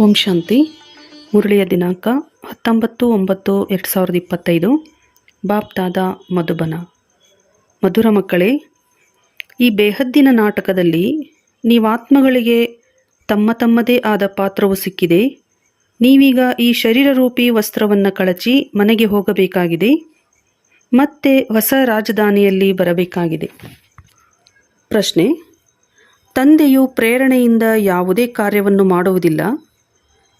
ಓಂ ಶಾಂತಿ. ಮುರಳಿಯ ದಿನಾಂಕ ಹತ್ತೊಂಬತ್ತು ಒಂಬತ್ತು ಎರಡು ಸಾವಿರದ ಇಪ್ಪತ್ತೈದು. ಬಾಪ್ದಾದ ಮಧುಬನ. ಮಧುರ ಮಕ್ಕಳೇ, ಈ ಬೇಹದ್ದಿನ ನಾಟಕದಲ್ಲಿ ನೀವಾತ್ಮಗಳಿಗೆ ತಮ್ಮ ತಮ್ಮದೇ ಆದ ಪಾತ್ರವು ಸಿಕ್ಕಿದೆ. ನೀವೀಗ ಈ ಶರೀರರೂಪಿ ವಸ್ತ್ರವನ್ನು ಕಳಚಿ ಮನೆಗೆ ಹೋಗಬೇಕಾಗಿದೆ. ಮತ್ತೆ ಹೊಸ ರಾಜಧಾನಿಯಲ್ಲಿ ಬರಬೇಕಾಗಿದೆ. ಪ್ರಶ್ನೆ, ತಂದೆಯು ಪ್ರೇರಣೆಯಿಂದ ಯಾವುದೇ ಕಾರ್ಯವನ್ನು ಮಾಡುವುದಿಲ್ಲ.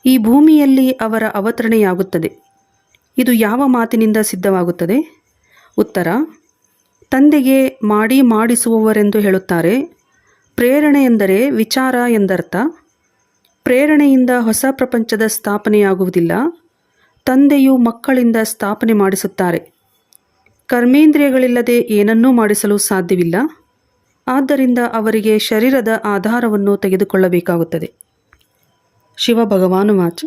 ಈ ಭೂಮಿಯಲ್ಲಿ ಅವರ ಅವತರಣೆಯಾಗುತ್ತದೆ. ಇದು ಯಾವ ಮಾತಿನಿಂದ ಸಿದ್ಧವಾಗುತ್ತದೆ? ಉತ್ತರ, ತಂದೆಗೆ ಮಾಡಿ ಮಾಡಿಸುವವರೆಂದು ಹೇಳುತ್ತಾರೆ. ಪ್ರೇರಣೆ ಎಂದರೆ ವಿಚಾರ ಎಂದರ್ಥ. ಪ್ರೇರಣೆಯಿಂದ ಹೊಸ ಪ್ರಪಂಚದ ಸ್ಥಾಪನೆಯಾಗುವುದಿಲ್ಲ. ತಂದೆಯು ಮಕ್ಕಳಿಂದ ಸ್ಥಾಪನೆ ಮಾಡಿಸುತ್ತಾರೆ. ಕರ್ಮೇಂದ್ರಿಯಗಳಿಲ್ಲದೆ ಏನನ್ನೂ ಮಾಡಿಸಲು ಸಾಧ್ಯವಿಲ್ಲ. ಆದ್ದರಿಂದ ಅವರಿಗೆ ಶರೀರದ ಆಧಾರವನ್ನು ತೆಗೆದುಕೊಳ್ಳಬೇಕಾಗುತ್ತದೆ. ಶಿವ ಭಗವಾನುವಾಚ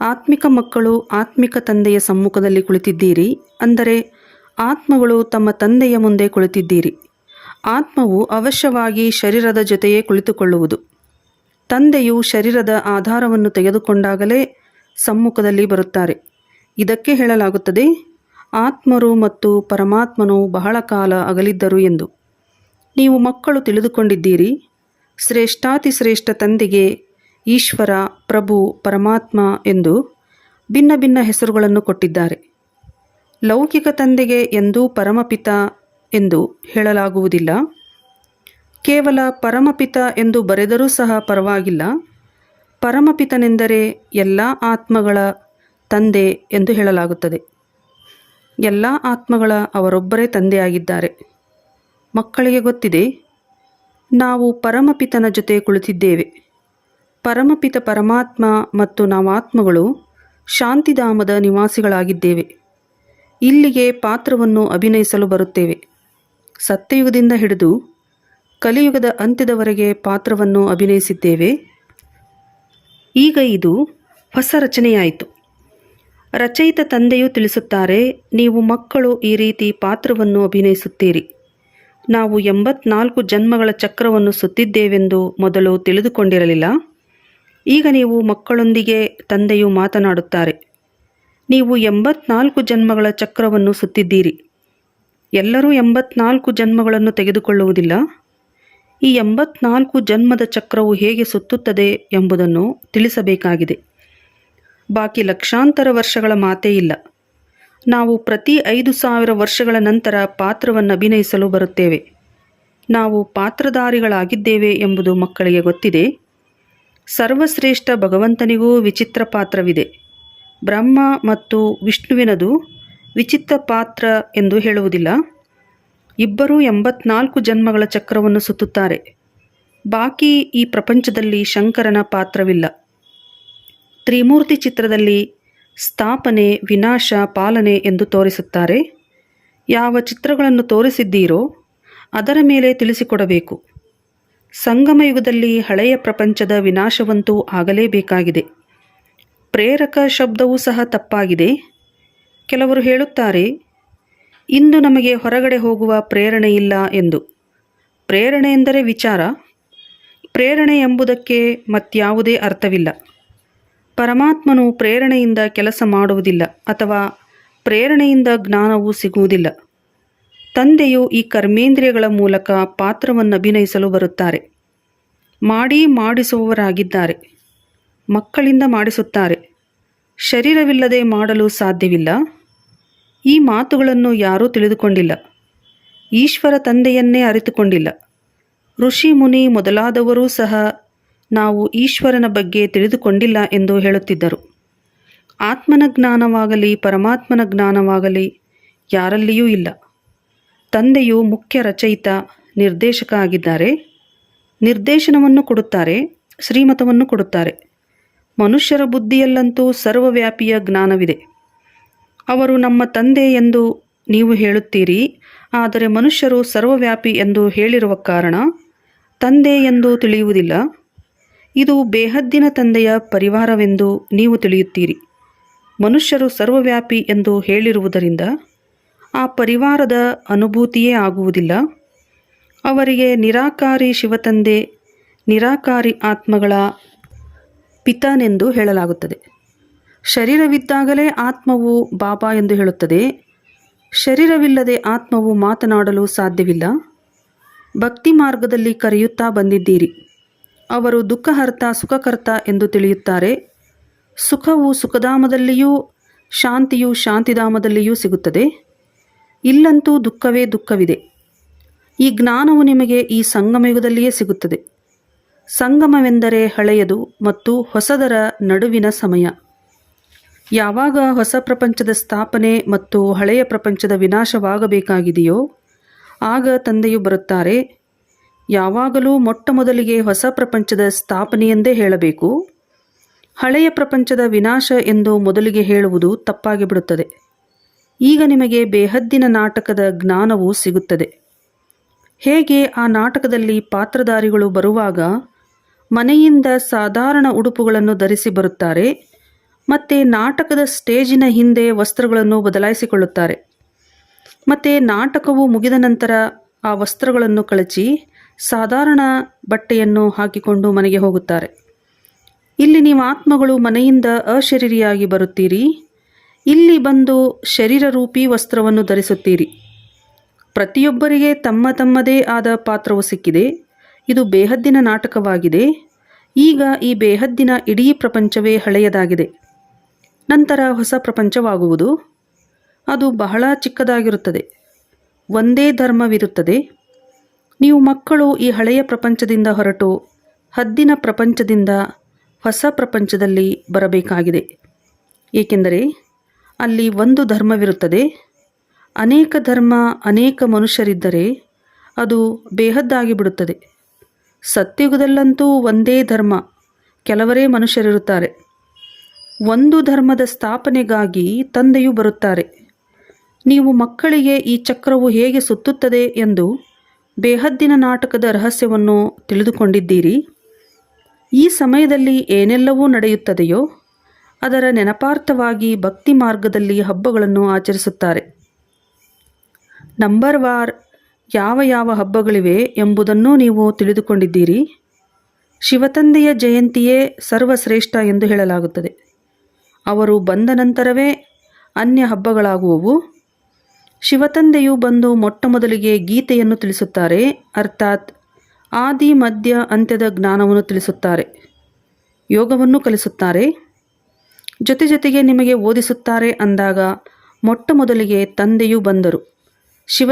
ಆತ್ಮಿಕ ಮಕ್ಕಳು ಆತ್ಮಿಕ ತಂದೆಯ ಸಮ್ಮುಖದಲ್ಲಿ ಕುಳಿತಿದ್ದೀರಿ ಅಂದರೆ ಆತ್ಮಗಳು ತಮ್ಮ ತಂದೆಯ ಮುಂದೆ ಕುಳಿತಿದ್ದೀರಿ. ಆತ್ಮವು ಅವಶ್ಯವಾಗಿ ಶರೀರದ ಜೊತೆಯೇ ಕುಳಿತುಕೊಳ್ಳುವುದು. ತಂದೆಯು ಶರೀರದ ಆಧಾರವನ್ನು ತೆಗೆದುಕೊಂಡಾಗಲೇ ಸಮ್ಮುಖದಲ್ಲಿ ಬರುತ್ತಾರೆ. ಇದಕ್ಕೆ ಹೇಳಲಾಗುತ್ತದೆ, ಆತ್ಮರು ಮತ್ತು ಪರಮಾತ್ಮನು ಬಹಳ ಕಾಲ ಅಗಲಿದ್ದರು ಎಂದು. ನೀವು ಮಕ್ಕಳು ತಿಳಿದುಕೊಂಡಿದ್ದೀರಿ ಶ್ರೇಷ್ಠಾತಿ ಶ್ರೇಷ್ಠ ತಂದೆಗೆ ಈಶ್ವರ, ಪ್ರಭು, ಪರಮಾತ್ಮ ಎಂದು ಭಿನ್ನ ಭಿನ್ನ ಹೆಸರುಗಳನ್ನು ಕೊಟ್ಟಿದ್ದಾರೆ. ಲೌಕಿಕ ತಂದೆಗೆ ಎಂದೂ ಪರಮಪಿತ ಎಂದು ಹೇಳಲಾಗುವುದಿಲ್ಲ. ಕೇವಲ ಪರಮಪಿತ ಎಂದು ಬರೆದರೂ ಸಹ ಪರವಾಗಿಲ್ಲ. ಪರಮಪಿತನೆಂದರೆ ಎಲ್ಲ ಆತ್ಮಗಳ ತಂದೆ ಎಂದು ಹೇಳಲಾಗುತ್ತದೆ. ಎಲ್ಲ ಆತ್ಮಗಳ ಅವರೊಬ್ಬರೇ ತಂದೆಯಾಗಿದ್ದಾರೆ. ಮಕ್ಕಳಿಗೆ ಗೊತ್ತಿದೆ, ನಾವು ಪರಮಪಿತನ ಜೊತೆ ಕುಳಿತಿದ್ದೇವೆ. ಪರಮಪಿತ ಪರಮಾತ್ಮ ಮತ್ತು ನಾವಾತ್ಮಗಳು ಶಾಂತಿಧಾಮದ ನಿವಾಸಿಗಳಾಗಿದ್ದೇವೆ. ಇಲ್ಲಿಗೆ ಪಾತ್ರವನ್ನು ಅಭಿನಯಿಸಲು ಬರುತ್ತೇವೆ. ಸತ್ಯಯುಗದಿಂದ ಹಿಡಿದು ಕಲಿಯುಗದ ಅಂತ್ಯದವರೆಗೆ ಪಾತ್ರವನ್ನು ಅಭಿನಯಿಸಿದ್ದೇವೆ. ಈಗ ಇದು ಹೊಸ ರಚನೆಯಾಯಿತು. ರಚಯಿತ ತಂದೆಯು ತಿಳಿಸುತ್ತಾರೆ, ನೀವು ಮಕ್ಕಳು ಈ ರೀತಿ ಪಾತ್ರವನ್ನು ಅಭಿನಯಿಸುತ್ತೀರಿ. ನಾವು ಎಂಬತ್ನಾಲ್ಕು ಜನ್ಮಗಳ ಚಕ್ರವನ್ನು ಸುತ್ತಿದ್ದೇವೆಂದು ಮೊದಲು ತಿಳಿದುಕೊಂಡಿರಲಿಲ್ಲ. ಈಗ ನೀವು ಮಕ್ಕಳೊಂದಿಗೆ ತಂದೆಯು ಮಾತನಾಡುತ್ತಾರೆ. ನೀವು ಎಂಬತ್ನಾಲ್ಕು ಜನ್ಮಗಳ ಚಕ್ರವನ್ನು ಸುತ್ತಿದ್ದೀರಿ. ಎಲ್ಲರೂ ಎಂಬತ್ನಾಲ್ಕು ಜನ್ಮಗಳನ್ನು ತೆಗೆದುಕೊಳ್ಳುವುದಿಲ್ಲ. ಈ ಎಂಬತ್ನಾಲ್ಕು ಜನ್ಮದ ಚಕ್ರವು ಹೇಗೆ ಸುತ್ತುತ್ತದೆ ಎಂಬುದನ್ನು ತಿಳಿಸಬೇಕಾಗಿದೆ. ಬಾಕಿ ಲಕ್ಷಾಂತರ ವರ್ಷಗಳ ಮಾತೇ ಇಲ್ಲ. ನಾವು ಪ್ರತಿ ಐದು ಸಾವಿರ ವರ್ಷಗಳ ನಂತರ ಪಾತ್ರವನ್ನು ಅಭಿನಯಿಸಲು ಬರುತ್ತೇವೆ. ನಾವು ಪಾತ್ರಧಾರಿಗಳಾಗಿದ್ದೇವೆ ಎಂಬುದು ಮಕ್ಕಳಿಗೆ ಗೊತ್ತಿದೆ. ಸರ್ವಶ್ರೇಷ್ಠ ಭಗವಂತನಿಗೂ ವಿಚಿತ್ರ ಪಾತ್ರವಿದೆ. ಬ್ರಹ್ಮ ಮತ್ತು ವಿಷ್ಣುವಿನದು ವಿಚಿತ್ರ ಪಾತ್ರ ಎಂದು ಹೇಳುವುದಿಲ್ಲ. ಇಬ್ಬರೂ ಎಂಬತ್ನಾಲ್ಕು ಜನ್ಮಗಳ ಚಕ್ರವನ್ನು ಸುತ್ತುತ್ತಾರೆ. ಬಾಕಿ ಈ ಪ್ರಪಂಚದಲ್ಲಿ ಶಂಕರನ ಪಾತ್ರವಿಲ್ಲ. ತ್ರಿಮೂರ್ತಿ ಚಿತ್ರದಲ್ಲಿ ಸ್ಥಾಪನೆ, ವಿನಾಶ, ಪಾಲನೆ ಎಂದು ತೋರಿಸುತ್ತಾರೆ. ಯಾವ ಚಿತ್ರಗಳನ್ನು ತೋರಿಸಿದ್ದೀರೋ ಅದರ ಮೇಲೆ ತಿಳಿಸಿಕೊಡಬೇಕು. ಸಂಗಮಯುಗದಲ್ಲಿ ಹಳೆಯ ಪ್ರಪಂಚದ ವಿನಾಶವಂತೂ ಆಗಲೇಬೇಕಾಗಿದೆ. ಪ್ರೇರಕ ಶಬ್ದವೂ ಸಹ ತಪ್ಪಾಗಿದೆ. ಕೆಲವರು ಹೇಳುತ್ತಾರೆ, ಇಂದು ನಮಗೆ ಹೊರಗಡೆ ಹೋಗುವ ಪ್ರೇರಣೆ ಇಲ್ಲ ಎಂದು. ಪ್ರೇರಣೆ ಎಂದರೆ ವಿಚಾರ. ಪ್ರೇರಣೆ ಎಂಬುದಕ್ಕೆ ಮತ್ಯಾವುದೇ ಅರ್ಥವಿಲ್ಲ. ಪರಮಾತ್ಮನು ಪ್ರೇರಣೆಯಿಂದ ಕೆಲಸ ಮಾಡುವುದಿಲ್ಲ ಅಥವಾ ಪ್ರೇರಣೆಯಿಂದ ಜ್ಞಾನವು ಸಿಗುವುದಿಲ್ಲ. ತಂದೆಯು ಈ ಕರ್ಮೇಂದ್ರಿಯಗಳ ಮೂಲಕ ಪಾತ್ರವನ್ನು ಅಭಿನಯಿಸಲು ಬರುತ್ತಾರೆ. ಮಾಡಿ ಮಾಡಿಸುವವರಾಗಿದ್ದಾರೆ. ಮಕ್ಕಳಿಂದ ಮಾಡಿಸುತ್ತಾರೆ. ಶರೀರವಿಲ್ಲದೆ ಮಾಡಲು ಸಾಧ್ಯವಿಲ್ಲ. ಈ ಮಾತುಗಳನ್ನು ಯಾರೂ ತಿಳಿದುಕೊಂಡಿಲ್ಲ. ಈಶ್ವರ ತಂದೆಯನ್ನೇ ಅರಿತುಕೊಂಡಿಲ್ಲ. ಋಷಿ ಮುನಿ ಮೊದಲಾದವರೂ ಸಹ ನಾವು ಈಶ್ವರನ ಬಗ್ಗೆ ತಿಳಿದುಕೊಂಡಿಲ್ಲ ಎಂದು ಹೇಳುತ್ತಿದ್ದರು. ಆತ್ಮನ ಜ್ಞಾನವಾಗಲಿ, ಪರಮಾತ್ಮನ ಜ್ಞಾನವಾಗಲಿ ಯಾರಲ್ಲಿಯೂ ಇಲ್ಲ. ತಂದೆಯು ಮುಖ್ಯ ರಚಯಿತ ನಿರ್ದೇಶಕ ಆಗಿದ್ದಾರೆ. ನಿರ್ದೇಶನವನ್ನು ಕೊಡುತ್ತಾರೆ, ಶ್ರೀಮತವನ್ನು ಕೊಡುತ್ತಾರೆ. ಮನುಷ್ಯರ ಬುದ್ಧಿಯಲ್ಲಂತೂ ಸರ್ವವ್ಯಾಪಿಯ ಜ್ಞಾನವಿದೆ. ಅವರು ನಮ್ಮ ತಂದೆ ಎಂದು ನೀವು ಹೇಳುತ್ತೀರಿ, ಆದರೆ ಮನುಷ್ಯರು ಸರ್ವವ್ಯಾಪಿ ಎಂದು ಹೇಳಿರುವ ಕಾರಣ ತಂದೆ ಎಂದು ತಿಳಿಯುವುದಿಲ್ಲ. ಇದು ಬೇಹದ್ದಿನ ತಂದೆಯ ಪರಿವಾರವೆಂದು ನೀವು ತಿಳಿಯುತ್ತೀರಿ. ಮನುಷ್ಯರು ಸರ್ವವ್ಯಾಪಿ ಎಂದು ಹೇಳಿರುವುದರಿಂದ ಆ ಪರಿವಾರದ ಅನುಭೂತಿಯೇ ಆಗುವುದಿಲ್ಲ. ಅವರಿಗೆ ನಿರಾಕಾರಿ ಶಿವತಂದೆ, ನಿರಾಕಾರಿ ಆತ್ಮಗಳ ಪಿತನೆಂದು ಹೇಳಲಾಗುತ್ತದೆ. ಶರೀರವಿದ್ದಾಗಲೇ ಆತ್ಮವು ಬಾಬಾ ಎಂದು ಹೇಳುತ್ತದೆ. ಶರೀರವಿಲ್ಲದೆ ಆತ್ಮವು ಮಾತನಾಡಲು ಸಾಧ್ಯವಿಲ್ಲ. ಭಕ್ತಿ ಮಾರ್ಗದಲ್ಲಿ ಕರೆಯುತ್ತಾ ಬಂದಿದ್ದೀರಿ. ಅವರು ದುಃಖಹರ್ತ, ಸುಖಕರ್ತ ಎಂದು ತಿಳಿಯುತ್ತಾರೆ. ಸುಖವು ಸುಖಧಾಮದಲ್ಲಿಯೂ ಶಾಂತಿಯು ಶಾಂತಿಧಾಮದಲ್ಲಿಯೂ ಸಿಗುತ್ತದೆ. ಇಲ್ಲಂತೂ ದುಃಖವೇ ದುಃಖವಿದೆ. ಈ ಜ್ಞಾನವು ನಿಮಗೆ ಈ ಸಂಗಮಯುಗದಲ್ಲಿಯೇ ಸಿಗುತ್ತದೆ. ಸಂಗಮವೆಂದರೆ ಹಳೆಯದು ಮತ್ತು ಹೊಸದರ ನಡುವಿನ ಸಮಯ. ಯಾವಾಗ ಹೊಸ ಪ್ರಪಂಚದ ಸ್ಥಾಪನೆ ಮತ್ತು ಹಳೆಯ ಪ್ರಪಂಚದ ವಿನಾಶವಾಗಬೇಕಾಗಿದೆಯೋ, ಆಗ ತಂದೆಯು ಬರುತ್ತಾರೆ. ಯಾವಾಗಲೂ ಮೊಟ್ಟ ಮೊದಲಿಗೆ ಹೊಸ ಪ್ರಪಂಚದ ಸ್ಥಾಪನೆಯೆಂದೇ ಹೇಳಬೇಕು. ಹಳೆಯ ಪ್ರಪಂಚದ ವಿನಾಶ ಎಂದು ಮೊದಲಿಗೆ ಹೇಳುವುದು ತಪ್ಪಾಗಿ ಬಿಡುತ್ತದೆ ಈಗ ನಿಮಗೆ ಬೇಹದ್ದಿನ ನಾಟಕದ ಜ್ಞಾನವು ಸಿಗುತ್ತದೆ. ಹೇಗೆ ಆ ನಾಟಕದಲ್ಲಿ ಪಾತ್ರಧಾರಿಗಳು ಬರುವಾಗ ಮನೆಯಿಂದ ಸಾಧಾರಣ ಉಡುಪುಗಳನ್ನು ಧರಿಸಿ ಬರುತ್ತಾರೆ, ಮತ್ತು ನಾಟಕದ ಸ್ಟೇಜಿನ ಹಿಂದೆ ವಸ್ತ್ರಗಳನ್ನು ಬದಲಾಯಿಸಿಕೊಳ್ಳುತ್ತಾರೆ. ಮತ್ತು ನಾಟಕವು ಮುಗಿದ ನಂತರ ಆ ವಸ್ತ್ರಗಳನ್ನು ಕಳಚಿ ಸಾಧಾರಣ ಬಟ್ಟೆಯನ್ನು ಹಾಕಿಕೊಂಡು ಮನೆಗೆ ಹೋಗುತ್ತಾರೆ. ಇಲ್ಲಿ ನೀವು ಆತ್ಮಗಳು ಮನೆಯಿಂದ ಅಶರೀರಿಯಾಗಿ ಬರುತ್ತೀರಿ, ಇಲ್ಲಿ ಬಂದು ಶರೀರರೂಪಿ ವಸ್ತ್ರವನ್ನು ಧರಿಸುತ್ತೀರಿ. ಪ್ರತಿಯೊಬ್ಬರಿಗೆ ತಮ್ಮ ತಮ್ಮದೇ ಆದ ಪಾತ್ರವು ಸಿಕ್ಕಿದೆ. ಇದು ಬೇಹದ್ದಿನ ನಾಟಕವಾಗಿದೆ. ಈಗ ಈ ಬೇಹದ್ದಿನ ಇಡೀ ಪ್ರಪಂಚವೇ ಹಳೆಯದಾಗಿದೆ. ನಂತರ ಹೊಸ ಪ್ರಪಂಚವಾಗುವುದು. ಅದು ಬಹಳ ಚಿಕ್ಕದಾಗಿರುತ್ತದೆ. ಒಂದೇ ಧರ್ಮವಿರುತ್ತದೆ. ನೀವು ಮಕ್ಕಳು ಈ ಹಳೆಯ ಪ್ರಪಂಚದಿಂದ ಹೊರಟು ಹದ್ದಿನ ಪ್ರಪಂಚದಿಂದ ಹೊಸ ಪ್ರಪಂಚದಲ್ಲಿ ಬರಬೇಕಾಗಿದೆ. ಏಕೆಂದರೆ ಅಲ್ಲಿ ಒಂದು ಧರ್ಮವಿರುತ್ತದೆ. ಅನೇಕ ಧರ್ಮ, ಅನೇಕ ಮನುಷ್ಯರಿದ್ದರೆ ಅದು ಬೇಹದ್ದಾಗಿ ಬಿಡುತ್ತದೆ. ಸತ್ಯುಗದಲ್ಲಂತೂ ಒಂದೇ ಧರ್ಮ, ಕೆಲವರೇ ಮನುಷ್ಯರಿರುತ್ತಾರೆ. ಒಂದು ಧರ್ಮದ ಸ್ಥಾಪನೆಗಾಗಿ ತಂದೆಯು ಬರುತ್ತಾರೆ. ನೀವು ಮಕ್ಕಳಿಗೆ ಈ ಚಕ್ರವು ಹೇಗೆ ಸುತ್ತುತ್ತದೆ ಎಂದು ಬೇಹದ್ದಿನ ನಾಟಕದ ರಹಸ್ಯವನ್ನು ತಿಳಿದುಕೊಂಡಿದ್ದೀರಿ? ಈ ಸಮಯದಲ್ಲಿ ಏನೆಲ್ಲವೂ ನಡೆಯುತ್ತದೆಯೋ ಅದರ ನೆನಪಾರ್ಥವಾಗಿ ಭಕ್ತಿ ಮಾರ್ಗದಲ್ಲಿ ಹಬ್ಬಗಳನ್ನು ಆಚರಿಸುತ್ತಾರೆ. ನಂಬರ್ ವಾರ್ ಯಾವ ಯಾವ ಹಬ್ಬಗಳಿವೆ ಎಂಬುದನ್ನು ನೀವು ತಿಳಿದುಕೊಂಡಿದ್ದೀರಿ. ಶಿವತಂದೆಯ ಜಯಂತಿಯೇ ಸರ್ವಶ್ರೇಷ್ಠ ಎಂದು ಹೇಳಲಾಗುತ್ತದೆ. ಅವರು ಬಂದ ನಂತರವೇ ಅನ್ಯ ಹಬ್ಬಗಳಾಗುವವು. ಶಿವತಂದೆಯು ಬಂದು ಮೊಟ್ಟ ಮೊದಲಿಗೆ ಗೀತೆಯನ್ನು ತಿಳಿಸುತ್ತಾರೆ, ಅರ್ಥಾತ್ ಆದಿ ಮಧ್ಯ ಅಂತ್ಯದ ಜ್ಞಾನವನ್ನು ತಿಳಿಸುತ್ತಾರೆ, ಯೋಗವನ್ನು ಕಲಿಸುತ್ತಾರೆ. ಜೊತೆ ಜೊತೆಗೆ ನಿಮಗೆ ಓದಿಸುತ್ತಾರೆ ಅಂದಾಗ ಮೊಟ್ಟ ಮೊದಲಿಗೆ ತಂದೆಯು ಬಂದರು. ಶಿವ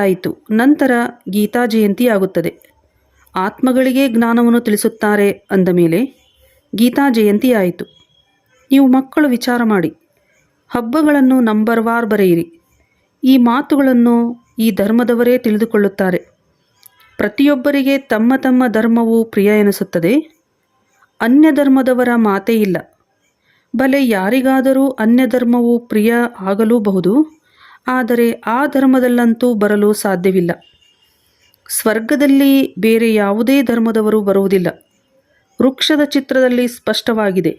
ಆಯಿತು ನಂತರ ಗೀತಾ ಜಯಂತಿಯಾಗುತ್ತದೆ ಆತ್ಮಗಳಿಗೆ ಜ್ಞಾನವನ್ನು ತಿಳಿಸುತ್ತಾರೆ ಅಂದ ಮೇಲೆ ಗೀತಾ ಜಯಂತಿಯಾಯಿತು ನೀವು ಮಕ್ಕಳು ವಿಚಾರ ಮಾಡಿ. ಹಬ್ಬಗಳನ್ನು ನಂಬರ್ ವಾರ್ ಬರೆಯಿರಿ. ಈ ಮಾತುಗಳನ್ನು ಈ ಧರ್ಮದವರೇ ತಿಳಿದುಕೊಳ್ಳುತ್ತಾರೆ. ಪ್ರತಿಯೊಬ್ಬರಿಗೆ ತಮ್ಮ ತಮ್ಮ ಧರ್ಮವು ಪ್ರಿಯ ಎನಿಸುತ್ತದೆ. ಅನ್ಯ ಧರ್ಮದವರ ಮಾತೇ ಇಲ್ಲ. ಬಲೆ ಯಾರಿಗಾದರೂ ಅನ್ಯ ಧರ್ಮವು ಪ್ರಿಯ ಆಗಲೂಬಹುದು? ಆದರೆ ಆ ಧರ್ಮದಲ್ಲಂತೂ ಬರಲು ಸಾಧ್ಯವಿಲ್ಲ. ಸ್ವರ್ಗದಲ್ಲಿ ಬೇರೆ ಯಾವುದೇ ಧರ್ಮದವರು ಬರುವುದಿಲ್ಲ. ವೃಕ್ಷದ ಚಿತ್ರದಲ್ಲಿ ಸ್ಪಷ್ಟವಾಗಿದೆ.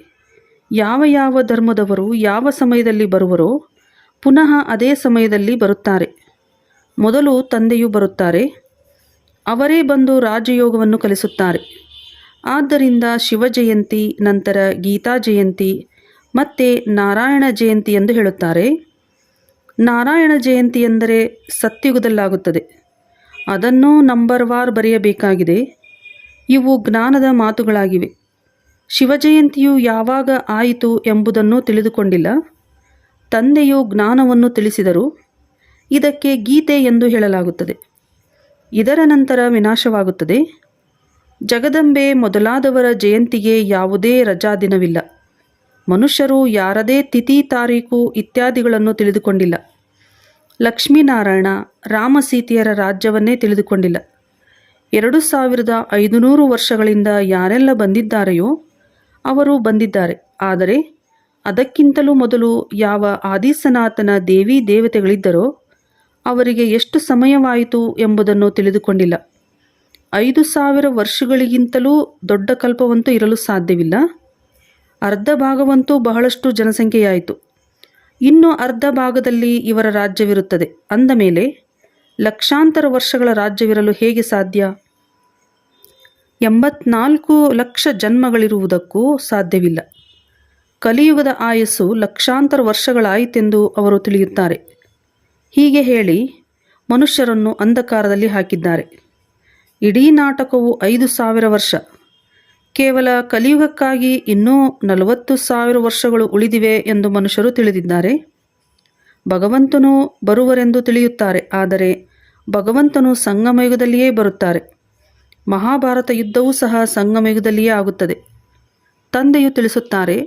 ಯಾವ ಯಾವ ಧರ್ಮದವರು ಯಾವ ಸಮಯದಲ್ಲಿ ಬರುವರೋ ಪುನಃ ಅದೇ ಸಮಯದಲ್ಲಿ ಬರುತ್ತಾರೆ. ಮೊದಲು ತಂದೆಯು ಬರುತ್ತಾರೆ. ಅವರೇ ಬಂದು ರಾಜಯೋಗವನ್ನು ಕಲಿಸುತ್ತಾರೆ. ಆದ್ದರಿಂದ ಶಿವಜಯಂತಿ ನಂತರ ಗೀತಾ ಜಯಂತಿ, ಮತ್ತು ನಾರಾಯಣ ಜಯಂತಿ ಎಂದು ಹೇಳುತ್ತಾರೆ. ನಾರಾಯಣ ಜಯಂತಿ ಎಂದರೆ ಸತ್ಯುಗದಲ್ಲಾಗುತ್ತದೆ. ಅದನ್ನು ನಂಬರ್ ವಾರ್ ಬರೆಯಬೇಕಾಗಿದೆ. ಇವು ಜ್ಞಾನದ ಮಾತುಗಳಾಗಿವೆ. ಶಿವಜಯಂತಿಯು ಯಾವಾಗ ಆಯಿತು ಎಂಬುದನ್ನು ತಿಳಿದುಕೊಂಡಿಲ್ಲ. ತಂದೆಯು ಜ್ಞಾನವನ್ನು ತಿಳಿಸಿದರು. ಇದಕ್ಕೆ ಗೀತೆ ಎಂದು ಹೇಳಲಾಗುತ್ತದೆ. ಇದರ ನಂತರ ವಿನಾಶವಾಗುತ್ತದೆ. ಜಗದಂಬೆ ಮೊದಲಾದವರ ಜಯಂತಿಗೆ ಯಾವುದೇ ರಜಾದಿನವಿಲ್ಲ. ಮನುಷ್ಯರು ಯಾರದೇ ತಿಥಿ ತಾರೀಕು ಇತ್ಯಾದಿಗಳನ್ನು ತಿಳಿದುಕೊಂಡಿಲ್ಲ. ಲಕ್ಷ್ಮೀನಾರಾಯಣ ರಾಮಸೀತೆಯರ ರಾಜ್ಯವನ್ನೇ ತಿಳಿದುಕೊಂಡಿಲ್ಲ. ಎರಡು ಸಾವಿರದ ಐದುನೂರು ವರ್ಷಗಳಿಂದ ಯಾರೆಲ್ಲ ಬಂದಿದ್ದಾರೆಯೋ ಅವರು ಬಂದಿದ್ದಾರೆ. ಆದರೆ ಅದಕ್ಕಿಂತಲೂ ಮೊದಲು ಯಾವ ಆದಿಸನಾಥನ ದೇವಿ ದೇವತೆಗಳಿದ್ದರೋ ಅವರಿಗೆ ಎಷ್ಟು ಸಮಯವಾಯಿತು ಎಂಬುದನ್ನು ತಿಳಿದುಕೊಂಡಿಲ್ಲ. ಐದು ಸಾವಿರ ವರ್ಷಗಳಿಗಿಂತಲೂ ದೊಡ್ಡ ಕಲ್ಪವಂತೂ ಇರಲು ಸಾಧ್ಯವಿಲ್ಲ. ಅರ್ಧ ಭಾಗವಂತೂ ಬಹಳಷ್ಟು ಜನಸಂಖ್ಯೆಯಾಯಿತು. ಇನ್ನು ಅರ್ಧ ಭಾಗದಲ್ಲಿ ಇವರ ರಾಜ್ಯವಿರುತ್ತದೆ. ಅಂದ ಮೇಲೆ, ಲಕ್ಷಾಂತರ ವರ್ಷಗಳ ರಾಜ್ಯವಿರಲು ಹೇಗೆ ಸಾಧ್ಯ? ಎಂಬತ್ನಾಲ್ಕು ಲಕ್ಷ ಜನ್ಮಗಳಿರುವುದಕ್ಕೂ ಸಾಧ್ಯವಿಲ್ಲ. ಕಲಿಯುಗದ ಆಯಸ್ಸು ಲಕ್ಷಾಂತರ ವರ್ಷಗಳಾಯಿತೆಂದು ಅವರು ತಿಳಿಯುತ್ತಾರೆ. ಹೀಗೆ ಹೇಳಿ ಮನುಷ್ಯರನ್ನು ಅಂಧಕಾರದಲ್ಲಿ ಹಾಕಿದ್ದಾರೆ. ಇಡೀ ನಾಟಕವು ಐದು ಸಾವಿರ ವರ್ಷ. ಕೇವಲ ಕಲಿಯುಗಕ್ಕಾಗಿ ಇನ್ನೂ ನಲವತ್ತು ಸಾವಿರ ವರ್ಷಗಳು ಉಳಿದಿವೆ ಎಂದು ಮನುಷ್ಯರು ತಿಳಿದಿದ್ದಾರೆ. ಭಗವಂತನು ಬರುವರೆಂದು ತಿಳಿಯುತ್ತಾರೆ, ಆದರೆ ಭಗವಂತನು ಸಂಗಮಯುಗದಲ್ಲಿಯೇ ಬರುತ್ತಾರೆ. ಮಹಾಭಾರತ ಯುದ್ಧವೂ ಸಹ ಸಂಗಮಯುಗದಲ್ಲಿಯೇ ಆಗುತ್ತದೆ. ತಂದೆಯು ತಿಳಿಸುತ್ತಾರೆ,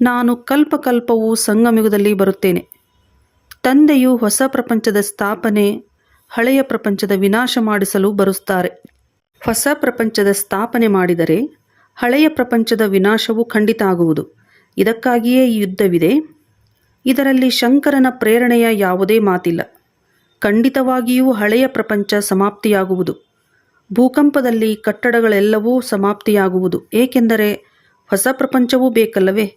ನಾನು ಕಲ್ಪಕಲ್ಪವು ಸಂಗಮಯುಗದಲ್ಲಿ ಬರುತ್ತೇನೆ. ತಂದೆಯು ಹೊಸ ಪ್ರಪಂಚದ ಸ್ಥಾಪನೆ, ಹಳೆಯ ಪ್ರಪಂಚದ ವಿನಾಶ ಮಾಡಿಸಲು ಬರುತ್ತಾರೆ. ಹೊಸ ಪ್ರಪಂಚದ ಸ್ಥಾಪನೆ ಮಾಡಿದರೆ ಹಳೆಯ ಪ್ರಪಂಚದ ವಿನಾಶವು ಖಂಡಿತ ಆಗುವುದು ಇದಕ್ಕಾಗಿಯೇ ಈ ಯುದ್ಧವಿದೆ. ಇದರಲ್ಲಿ ಶಂಕರನ ಪ್ರೇರಣೆಯ ಯಾವುದೇ ಮಾತಿಲ್ಲ. ಖಂಡಿತವಾಗಿಯೂ ಹಳೆಯ ಪ್ರಪಂಚ ಸಮಾಪ್ತಿಯಾಗುವುದು. ಭೂಕಂಪದಲ್ಲಿ ಕಟ್ಟಡಗಳೆಲ್ಲವೂ ಸಮಾಪ್ತಿಯಾಗುವುದು. ಏಕೆಂದರೆ ಹೊಸ ಪ್ರಪಂಚವೂ ಬೇಕಲ್ಲವೇ?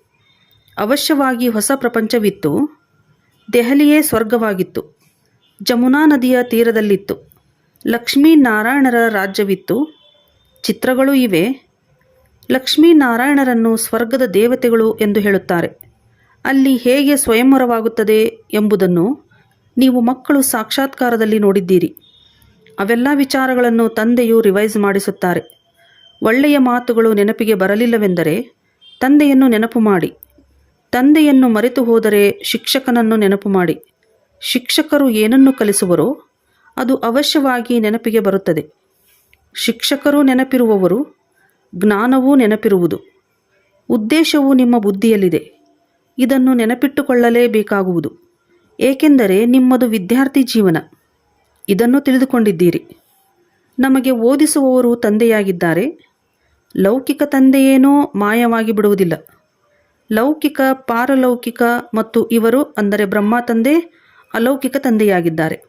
ಅವಶ್ಯವಾಗಿ ಹೊಸ ಪ್ರಪಂಚವಿತ್ತು. ದೆಹಲಿಯೇ ಸ್ವರ್ಗವಾಗಿತ್ತು. ಜಮುನಾ ನದಿಯ ತೀರದಲ್ಲಿತ್ತು. ಲಕ್ಷ್ಮೀನಾರಾಯಣರ ರಾಜ್ಯವಿತ್ತು. ಚಿತ್ರಗಳು ಇವೆ. ಲಕ್ಷ್ಮೀನಾರಾಯಣರನ್ನು ಸ್ವರ್ಗದ ದೇವತೆಗಳು ಎಂದು ಹೇಳುತ್ತಾರೆ. ಅಲ್ಲಿ ಹೇಗೆ ಸ್ವಯಂವರವಾಗುತ್ತದೆ ಎಂಬುದನ್ನು ನೀವು ಮಕ್ಕಳು ಸಾಕ್ಷಾತ್ಕಾರದಲ್ಲಿ ನೋಡಿದ್ದೀರಿ. ಅವೆಲ್ಲ ವಿಚಾರಗಳನ್ನು ತಂದೆಯು ರಿವೈಸ್ ಮಾಡಿಸುತ್ತಾರೆ. ಒಳ್ಳೆಯ ಮಾತುಗಳು ನೆನಪಿಗೆ ಬರಲಿಲ್ಲವೆಂದರೆ ತಂದೆಯನ್ನು ನೆನಪು ಮಾಡಿ. ತಂದೆಯನ್ನು ಮರೆತು ಹೋದರೆ ಶಿಕ್ಷಕನನ್ನು ನೆನಪು ಮಾಡಿ. ಶಿಕ್ಷಕರು ಏನನ್ನು ಕಲಿಸುವರೋ ಅದು ಅವಶ್ಯವಾಗಿ ನೆನಪಿಗೆ ಬರುತ್ತದೆ. ಶಿಕ್ಷಕರು ನೆನಪಿರುವವರು ಜ್ಞಾನವೂ ನೆನಪಿರುವುದು. ಉದ್ದೇಶವು ನಿಮ್ಮ ಬುದ್ಧಿಯಲ್ಲಿದೆ. ಇದನ್ನು ನೆನಪಿಟ್ಟುಕೊಳ್ಳಲೇಬೇಕಾಗುವುದು. ಏಕೆಂದರೆ ನಿಮ್ಮದು ವಿದ್ಯಾರ್ಥಿ ಜೀವನ. ಇದನ್ನು ತಿಳಿದುಕೊಂಡಿದ್ದೀರಿ. ನಮಗೆ ಓದಿಸುವವರು ತಂದೆಯಾಗಿದ್ದಾರೆ. ಲೌಕಿಕ ತಂದೆಯೇನೋ ಮಾಯವಾಗಿ ಬಿಡುವುದಿಲ್ಲ. ಲೌಕಿಕ, ಪಾರಲೌಕಿಕ ಮತ್ತು ಇವರು ಅಂದರೆ ಬ್ರಹ್ಮ ತಂದೆ, ಅಲೌಕಿಕ ತಂದೆಯಾಗಿದ್ದಾರೆ.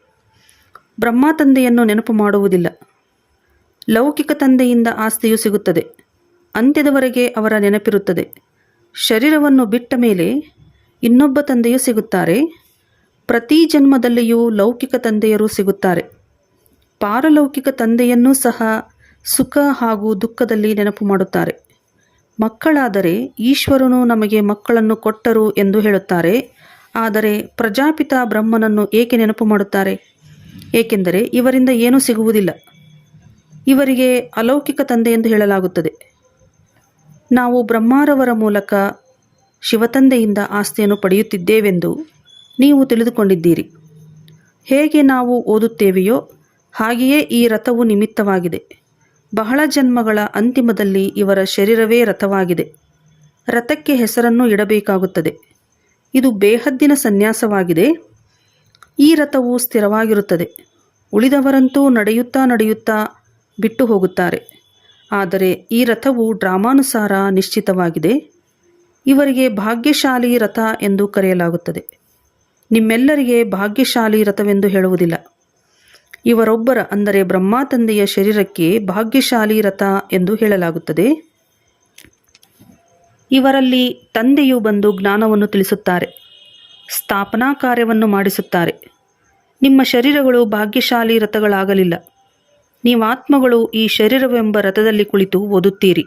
ಬ್ರಹ್ಮ ತಂದೆಯನ್ನು ನೆನಪು ಮಾಡುವುದಿಲ್ಲ. ಲೌಕಿಕ ತಂದೆಯಿಂದ ಆಸ್ತಿಯು ಸಿಗುತ್ತದೆ. ಅಂತ್ಯದವರೆಗೆ ಅವರ ನೆನಪಿರುತ್ತದೆ. ಶರೀರವನ್ನು ಬಿಟ್ಟ ಮೇಲೆ ಇನ್ನೊಬ್ಬ ತಂದೆಯು ಸಿಗುತ್ತಾರೆ. ಪ್ರತಿ ಜನ್ಮದಲ್ಲಿಯೂ ಲೌಕಿಕ ತಂದೆಯರು ಸಿಗುತ್ತಾರೆ. ಪಾರಲೌಕಿಕ ತಂದೆಯನ್ನೂ ಸಹ ಸುಖ ಹಾಗೂ ದುಃಖದಲ್ಲಿ ನೆನಪು ಮಾಡುತ್ತಾರೆ. ಮಕ್ಕಳಾದರೆ ಈಶ್ವರನು ನಮಗೆ ಮಕ್ಕಳನ್ನು ಕೊಟ್ಟರು ಎಂದು ಹೇಳುತ್ತಾರೆ. ಆದರೆ ಪ್ರಜಾಪಿತ ಬ್ರಹ್ಮನನ್ನು ಏಕೆ ನೆನಪು ಮಾಡುತ್ತಾರೆ? ಏಕೆಂದರೆ ಇವರಿಂದ ಏನೂ ಸಿಗುವುದಿಲ್ಲ. ಇವರಿಗೆ ಅಲೌಕಿಕ ತಂದೆ ಎಂದು ಹೇಳಲಾಗುತ್ತದೆ. ನಾವು ಬ್ರಹ್ಮಾರವರ ಮೂಲಕ ಶಿವತಂದೆಯಿಂದ ಆಸ್ತಿಯನ್ನು ಪಡೆಯುತ್ತಿದ್ದೇವೆಂದು ನೀವು ತಿಳಿದುಕೊಂಡಿದ್ದೀರಿ. ಹೇಗೆ ನಾವು ಓದುತ್ತೇವೆಯೋ ಹಾಗೆಯೇ ಈ ರಥವು ನಿಮಿತ್ತವಾಗಿದೆ. ಬಹಳ ಜನ್ಮಗಳ ಅಂತಿಮದಲ್ಲಿ ಇವರ ಶರೀರವೇ ರಥವಾಗಿದೆ. ರಥಕ್ಕೆ ಹೆಸರನ್ನು ಇಡಬೇಕಾಗುತ್ತದೆ. ಇದು ಬೇಹದ್ದಿನ ಸನ್ಯಾಸವಾಗಿದೆ. ಈ ರಥವು ಸ್ಥಿರವಾಗಿರುತ್ತದೆ. ಉಳಿದವರಂತೂ ನಡೆಯುತ್ತಾ ನಡೆಯುತ್ತಾ ಬಿಟ್ಟು ಹೋಗುತ್ತಾರೆ. ಆದರೆ ಈ ರಥವು ಡ್ರಾಮಾನುಸಾರ ನಿಶ್ಚಿತವಾಗಿದೆ. ಇವರಿಗೆ ಭಾಗ್ಯಶಾಲಿ ರಥ ಎಂದು ಕರೆಯಲಾಗುತ್ತದೆ. ನಿಮ್ಮೆಲ್ಲರಿಗೆ ಭಾಗ್ಯಶಾಲಿ ರಥವೆಂದು ಹೇಳುವುದಿಲ್ಲ. ಇವರೊಬ್ಬರ ಅಂದರೆ ಬ್ರಹ್ಮ ತಂದೆಯ ಶರೀರಕ್ಕೆ ಭಾಗ್ಯಶಾಲಿ ರಥ ಎಂದು ಹೇಳಲಾಗುತ್ತದೆ. ಇವರಲ್ಲಿ ತಂದೆಯು ಬಂದು ಜ್ಞಾನವನ್ನು ತಿಳಿಸುತ್ತಾರೆ. ಸ್ಥಾಪನಾ ಕಾರ್ಯವನ್ನು ಮಾಡಿಸುತ್ತಾರೆ. ನಿಮ್ಮ ಶರೀರಗಳು ಭಾಗ್ಯಶಾಲಿ ರಥಗಳಾಗಲಿಲ್ಲ. ನೀವು ಆತ್ಮಗಳು ಈ ಶರೀರವೆಂಬ ರಥದಲ್ಲಿ ಕುಳಿತು ಓದುತ್ತೀರಿ.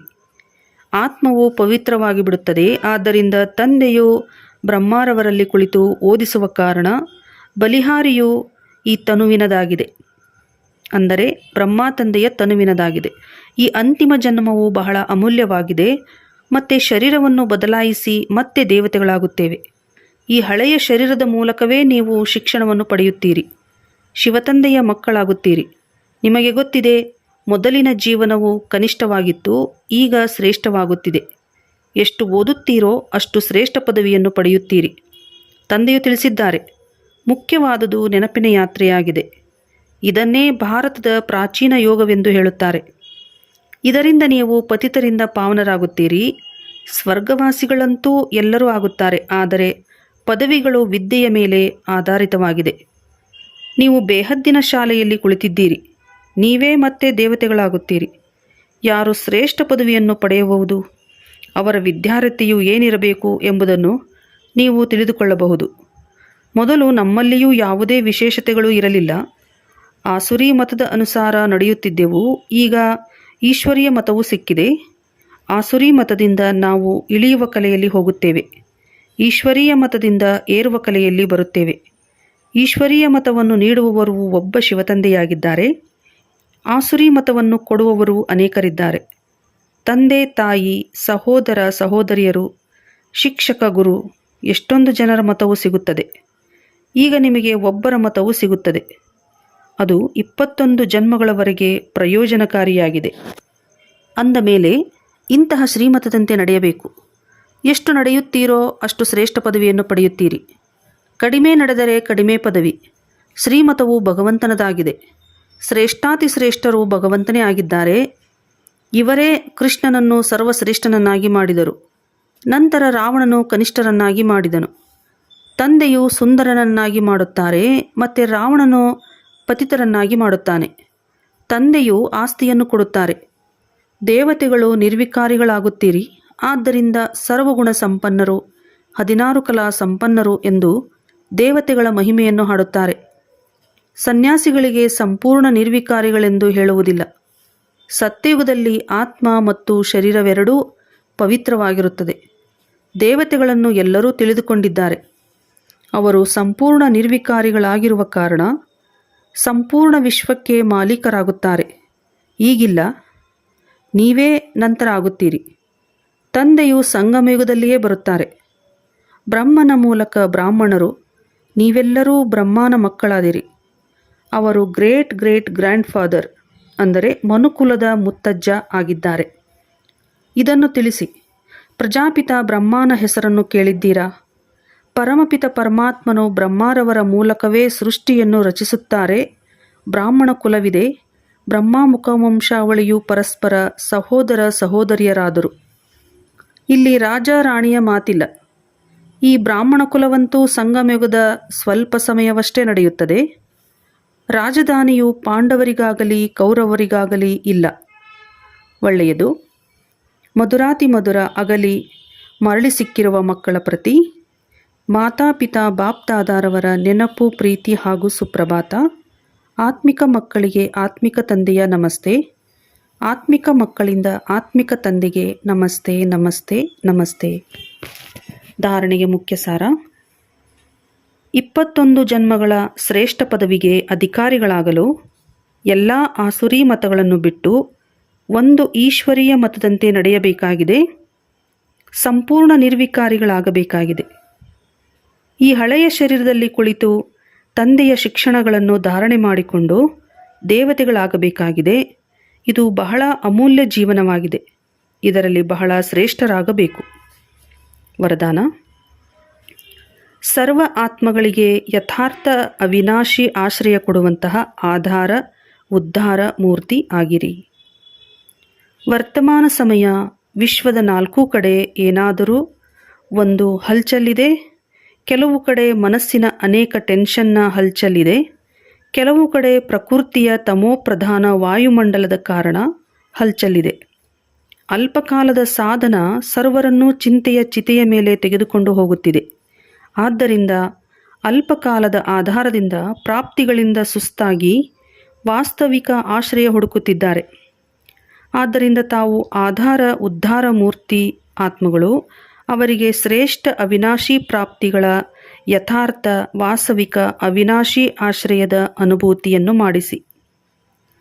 ಆತ್ಮವು ಪವಿತ್ರವಾಗಿ ಬಿಡುತ್ತದೆ. ಆದ್ದರಿಂದ ತಂದೆಯು ಬ್ರಹ್ಮಾರವರಲ್ಲಿ ಕುಳಿತು ಓದಿಸುವ ಕಾರಣ ಬಲಿಹಾರಿಯು ಈ ತನುವಿನದಾಗಿದೆ. ಅಂದರೆ ಬ್ರಹ್ಮ ತಂದೆಯ ತನುವಿನದಾಗಿದೆ. ಈ ಅಂತಿಮ ಜನ್ಮವು ಬಹಳ ಅಮೂಲ್ಯವಾಗಿದೆ. ಮತ್ತೆ ಶರೀರವನ್ನು ಬದಲಾಯಿಸಿ ಮತ್ತೆ ದೇವತೆಗಳಾಗುತ್ತೇವೆ. ಈ ಹಳೆಯ ಶರೀರದ ಮೂಲಕವೇ ನೀವು ಶಿಕ್ಷಣವನ್ನು ಪಡೆಯುತ್ತೀರಿ. ಶಿವತಂದೆಯ ಮಕ್ಕಳಾಗುತ್ತೀರಿ. ನಿಮಗೆ ಗೊತ್ತಿದೆ, ಮೊದಲಿನ ಜೀವನವು ಕನಿಷ್ಠವಾಗಿತ್ತು, ಈಗ ಶ್ರೇಷ್ಠವಾಗುತ್ತಿದೆ. ಎಷ್ಟು ಓದುತ್ತೀರೋ ಅಷ್ಟು ಶ್ರೇಷ್ಠ ಪದವಿಯನ್ನು ಪಡೆಯುತ್ತೀರಿ. ತಂದೆಯು ತಿಳಿಸಿದ್ದಾರೆ, ಮುಖ್ಯವಾದುದು ನೆನಪಿನ ಯಾತ್ರೆಯಾಗಿದೆ. ಇದನ್ನೇ ಭಾರತದ ಪ್ರಾಚೀನ ಯೋಗವೆಂದು ಹೇಳುತ್ತಾರೆ. ಇದರಿಂದ ನೀವು ಪತಿತರಿಂದ ಪಾವನರಾಗುತ್ತೀರಿ. ಸ್ವರ್ಗವಾಸಿಗಳಂತೂ ಎಲ್ಲರೂ ಆಗುತ್ತಾರೆ, ಆದರೆ ಪದವಿಗಳು ವಿದ್ಯೆಯ ಮೇಲೆ ಆಧಾರಿತವಾಗಿದೆ. ನೀವು ಬೇಹದ್ದಿನ ಶಾಲೆಯಲ್ಲಿ ಕುಳಿತಿದ್ದೀರಿ. ನೀವೇ ಮತ್ತೆ ದೇವತೆಗಳಾಗುತ್ತೀರಿ. ಯಾರು ಶ್ರೇಷ್ಠ ಪದವಿಯನ್ನು ಪಡೆಯಬಹುದು, ಅವರ ವಿದ್ಯಾರ್ಥಿಯು ಏನಿರಬೇಕು ಎಂಬುದನ್ನು ನೀವು ತಿಳಿದುಕೊಳ್ಳಬಹುದು. ಮೊದಲು ನಮ್ಮಲ್ಲಿಯೂ ಯಾವುದೇ ವಿಶೇಷತೆಗಳು ಇರಲಿಲ್ಲ. ಆಸುರಿ ಮತದ ಅನುಸಾರ ನಡೆಯುತ್ತಿದ್ದೆವು. ಈಗ ಈಶ್ವರೀಯ ಮತವು ಸಿಕ್ಕಿದೆ. ಆಸುರಿ ಮತದಿಂದ ನಾವು ಇಳಿಯುವ ಕಲೆಯಲ್ಲಿ ಹೋಗುತ್ತೇವೆ. ಈಶ್ವರೀಯ ಮತದಿಂದ ಏರುವ ಕಲೆಯಲ್ಲಿ ಬರುತ್ತೇವೆ. ಈಶ್ವರೀಯ ಮತವನ್ನು ನೀಡುವವರು ಒಬ್ಬ ಶಿವತಂದೆಯಾಗಿದ್ದಾರೆ. ಆಸುರಿ ಮತವನ್ನು ಕೊಡುವವರು ಅನೇಕರಿದ್ದಾರೆ. ತಂದೆ, ತಾಯಿ, ಸಹೋದರ, ಸಹೋದರಿಯರು, ಶಿಕ್ಷಕ, ಗುರು, ಎಷ್ಟೊಂದು ಜನರ ಮತವು ಸಿಗುತ್ತದೆ. ಈಗ ನಿಮಗೆ ಒಬ್ಬರ ಮತವು ಸಿಗುತ್ತದೆ. ಅದು ಇಪ್ಪತ್ತೊಂದು ಜನ್ಮಗಳವರೆಗೆ ಪ್ರಯೋಜನಕಾರಿಯಾಗಿದೆ. ಅಂದ ಮೇಲೆ ಇಂತಹ ಶ್ರೀಮತದಂತೆ ನಡೆಯಬೇಕು. ಎಷ್ಟು ನಡೆಯುತ್ತೀರೋ ಅಷ್ಟು ಶ್ರೇಷ್ಠ ಪದವಿಯನ್ನು ಪಡೆಯುತ್ತೀರಿ. ಕಡಿಮೆ ನಡೆದರೆ ಕಡಿಮೆ ಪದವಿ. ಶ್ರೀಮತವು ಭಗವಂತನದಾಗಿದೆ. ಶ್ರೇಷ್ಠಾತಿ ಶ್ರೇಷ್ಠರು ಭಗವಂತನೇ ಆಗಿದ್ದಾರೆ. ಇವರೇ ಕೃಷ್ಣನನ್ನು ಸರ್ವಶ್ರೇಷ್ಠನನ್ನಾಗಿ ಮಾಡಿದರು. ನಂತರ ರಾವಣನು ಕನಿಷ್ಠರನ್ನಾಗಿ ಮಾಡಿದನು. ತಂದೆಯು ಸುಂದರನನ್ನಾಗಿ ಮಾಡುತ್ತಾರೆ, ಮತ್ತು ರಾವಣನು ಪತಿತರನ್ನಾಗಿ ಮಾಡುತ್ತಾನೆ. ತಂದೆಯು ಆಸ್ತಿಯನ್ನು ಕೊಡುತ್ತಾರೆ. ದೇವತೆಗಳು ನಿರ್ವಿಕಾರಿಗಳಾಗುತ್ತೀರಿ. ಆದ್ದರಿಂದ ಸರ್ವಗುಣ ಸಂಪನ್ನರು, ಹದಿನಾರು ಕಲಾ ಸಂಪನ್ನರು ಎಂದು ದೇವತೆಗಳ ಮಹಿಮೆಯನ್ನು ಹಾಡುತ್ತಾರೆ. ಸನ್ಯಾಸಿಗಳಿಗೆ ಸಂಪೂರ್ಣ ನಿರ್ವಿಕಾರಿಗಳೆಂದು ಹೇಳುವುದಿಲ್ಲ. ಸತ್ಯಯುಗದಲ್ಲಿ ಆತ್ಮ ಮತ್ತು ಶರೀರವೆರಡೂ ಪವಿತ್ರವಾಗಿರುತ್ತದೆ. ದೇವತೆಗಳನ್ನು ಎಲ್ಲರೂ ತಿಳಿದುಕೊಂಡಿದ್ದಾರೆ. ಅವರು ಸಂಪೂರ್ಣ ನಿರ್ವಿಕಾರಿಗಳಾಗಿರುವ ಕಾರಣ ಸಂಪೂರ್ಣ ವಿಶ್ವಕ್ಕೆ ಮಾಲೀಕರಾಗುತ್ತಾರೆ. ಈಗಿಲ್ಲ. ನೀವೇ ನಂತರ ಆಗುತ್ತೀರಿ ತಂದೆಯು ಸಂಗಮಯುಗದಲ್ಲಿಯೇ ಬರುತ್ತಾರೆ. ಬ್ರಹ್ಮನ ಮೂಲಕ ಬ್ರಾಹ್ಮಣರು, ನೀವೆಲ್ಲರೂ ಬ್ರಹ್ಮನ ಮಕ್ಕಳಾದಿರಿ. ಅವರು ಗ್ರೇಟ್ ಗ್ರೇಟ್ ಗ್ರ್ಯಾಂಡ್ ಫಾದರ್ ಅಂದರೆ ಮನುಕುಲದ ಮುತ್ತಜ್ಜ ಆಗಿದ್ದಾರೆ. ಇದನ್ನು ತಿಳಿಸಿ, ಪ್ರಜಾಪಿತ ಬ್ರಹ್ಮನ ಹೆಸರನ್ನು ಕೇಳಿದ್ದೀರಾ? ಪರಮಪಿತ ಪರಮಾತ್ಮನು ಬ್ರಹ್ಮಾರವರ ಮೂಲಕವೇ ಸೃಷ್ಟಿಯನ್ನು ರಚಿಸುತ್ತಾರೆ, ಬ್ರಾಹ್ಮಣ ಕುಲವಿದೆ, ಬ್ರಹ್ಮ ಮುಖವಂಶಾವಳಿಯು ಪರಸ್ಪರ ಸಹೋದರ ಸಹೋದರಿಯರಾದರು. ಇಲ್ಲಿ ರಾಜ ರಾಣಿಯ ಮಾತಿಲ್ಲ. ಈ ಬ್ರಾಹ್ಮಣ ಕುಲವಂತೂ ಸಂಗಮಯುಗದ ಸ್ವಲ್ಪ ಸಮಯವಷ್ಟೇ ನಡೆಯುತ್ತದೆ. ರಾಜಧಾನಿಯು ಪಾಂಡವರಿಗಾಗಲಿ ಕೌರವರಿಗಾಗಲಿ ಇಲ್ಲ. ಒಳ್ಳೆಯದು. ಮಧುರಾತಿ ಮಧುರ ಅಗಲಿ ಮರಳಿ ಸಿಕ್ಕಿರುವ ಮಕ್ಕಳ ಪ್ರತಿ ಮಾತಾಪಿತಾ ಬಾಪ್ತಾದಾರವರ ನೆನಪು, ಪ್ರೀತಿ ಹಾಗೂ ಸುಪ್ರಭಾತ, ಆತ್ಮಿಕ ಮಕ್ಕಳಿಗೆ ಆತ್ಮಿಕ ತಂದೆಯ ನಮಸ್ತೆ, ಆತ್ಮಿಕ ಮಕ್ಕಳಿಂದ ಆತ್ಮಿಕ ತಂದೆಗೆ ನಮಸ್ತೆ ನಮಸ್ತೆ ನಮಸ್ತೆ. ಧಾರಣೆಗೆ ಮುಖ್ಯ ಸಾರ. ಇಪ್ಪತ್ತೊಂದು ಜನ್ಮಗಳ ಶ್ರೇಷ್ಠ ಪದವಿಗೆ ಅಧಿಕಾರಿಗಳಾಗಲು ಎಲ್ಲ ಆಸುರಿ ಮತಗಳನ್ನು ಬಿಟ್ಟು ಒಂದು ಈಶ್ವರೀಯ ಮತದಂತೆ ನಡೆಯಬೇಕಾಗಿದೆ. ಸಂಪೂರ್ಣ ನಿರ್ವಿಕಾರಿಗಳಾಗಬೇಕಾಗಿದೆ. ಈ ಹಳೆಯ ಶರೀರದಲ್ಲಿ ಕುಳಿತು ತಂದೆಯ ಶಿಕ್ಷಣಗಳನ್ನು ಧಾರಣೆ ಮಾಡಿಕೊಂಡು ದೇವತೆಗಳಾಗಬೇಕಾಗಿದೆ. ಇದು ಬಹಳ ಅಮೂಲ್ಯ ಜೀವನವಾಗಿದೆ. ಇದರಲ್ಲಿ ಬಹಳ ಶ್ರೇಷ್ಠರಾಗಬೇಕು. ವರದಾನ ಸರ್ವ ಆತ್ಮಗಳಿಗೆ ಯಥಾರ್ಥ ಅವಿನಾಶಿ ಆಶ್ರಯ ಕೊಡುವಂತಹ ಆಧಾರ, ಉದ್ಧಾರ ಮೂರ್ತಿ ಆಗಿರಿ. ವರ್ತಮಾನ ಸಮಯ ವಿಶ್ವದ ನಾಲ್ಕೂ ಕಡೆ ಏನಾದರೂ ಒಂದು ಹಲ್ಚಲ್ಲಿದೆ, ಕೆಲವು ಕಡೆ ಮನಸ್ಸಿನ ಅನೇಕ ಟೆನ್ಷನ್ನ ಹಲ್ಚಲ್ಲಿದೆ, ಕೆಲವು ಕಡೆ ಪ್ರಕೃತಿಯ ತಮೋಪ್ರಧಾನ ವಾಯುಮಂಡಲದ ಕಾರಣ ಹಲ್ಚಲ್ಲಿದೆ. ಅಲ್ಪಕಾಲದ ಸಾಧನ ಸರ್ವರನ್ನು ಚಿಂತೆಯ ಚಿತೆಯ ಮೇಲೆ ತೆಗೆದುಕೊಂಡು ಹೋಗುತ್ತಿದೆ. ಆದ್ದರಿಂದ ಅಲ್ಪಕಾಲದ ಆಧಾರದಿಂದ ಪ್ರಾಪ್ತಿಗಳಿಂದ ಸುಸ್ತಾಗಿ ವಾಸ್ತವಿಕ ಆಶ್ರಯ ಹುಡುಕುತ್ತಿದ್ದಾರೆ. ಆದ್ದರಿಂದ ತಾವು ಆಧಾರ, ಉದ್ಧಾರ ಮೂರ್ತಿ ಆತ್ಮಗಳು, ಅವರಿಗೆ ಶ್ರೇಷ್ಠ ಅವಿನಾಶಿ ಪ್ರಾಪ್ತಿಗಳ ಯಥಾರ್ಥ ವಾಸ್ತವಿಕ ಅವಿನಾಶಿ ಆಶ್ರಯದ ಅನುಭೂತಿಯನ್ನು ಮಾಡಿಸಿ.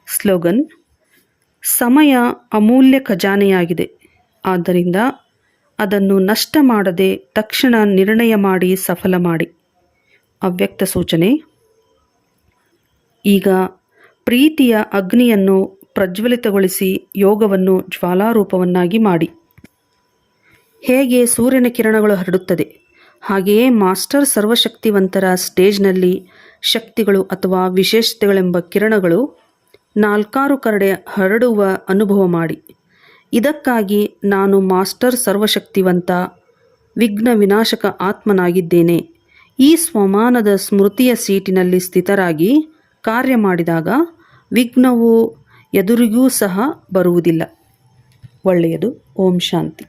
ಸ್ಲೋಗನ್, ಸಮಯ ಅಮೂಲ್ಯ ಖಜಾನೆಯಾಗಿದೆ. ಆದ್ದರಿಂದ ಅದನ್ನು ನಷ್ಟ ಮಾಡದೆ ತಕ್ಷಣ ನಿರ್ಣಯ ಮಾಡಿ ಸಫಲ ಮಾಡಿ. ಅವ್ಯಕ್ತ ಸೂಚನೆ, ಈಗ ಪ್ರೀತಿಯ ಅಗ್ನಿಯನ್ನು ಪ್ರಜ್ವಲಿತಗೊಳಿಸಿ ಯೋಗವನ್ನು ಜ್ವಾಲಾರೂಪವನ್ನಾಗಿ ಮಾಡಿ. ಹೇಗೆ ಸೂರ್ಯನ ಕಿರಣಗಳು ಹರಡುತ್ತದೆ, ಹಾಗೆಯೇ ಮಾಸ್ಟರ್ ಸರ್ವಶಕ್ತಿವಂತರ ಸ್ಟೇಜ್ನಲ್ಲಿ ಶಕ್ತಿಗಳು ಅಥವಾ ವಿಶೇಷತೆಗಳೆಂಬ ಕಿರಣಗಳು ನಾಲ್ಕಾರು ಕರಡೆ ಹರಡುವ ಅನುಭವ ಮಾಡಿ. ಇದಕ್ಕಾಗಿ ನಾನು ಮಾಸ್ಟರ್ ಸರ್ವಶಕ್ತಿವಂತ, ವಿಘ್ನ ವಿನಾಶಕ ಆತ್ಮನಾಗಿದ್ದೇನೆ. ಈ ಸ್ವಮಾನದ ಸ್ಮೃತಿಯ ಸೀಟಿನಲ್ಲಿ ಸ್ಥಿತರಾಗಿ ಕಾರ್ಯ ಮಾಡಿದಾಗ ವಿಘ್ನವು ಎದುರಿಗೂ ಸಹ ಬರುವುದಿಲ್ಲ. ಒಳ್ಳೆಯದು. ಓಂ ಶಾಂತಿ.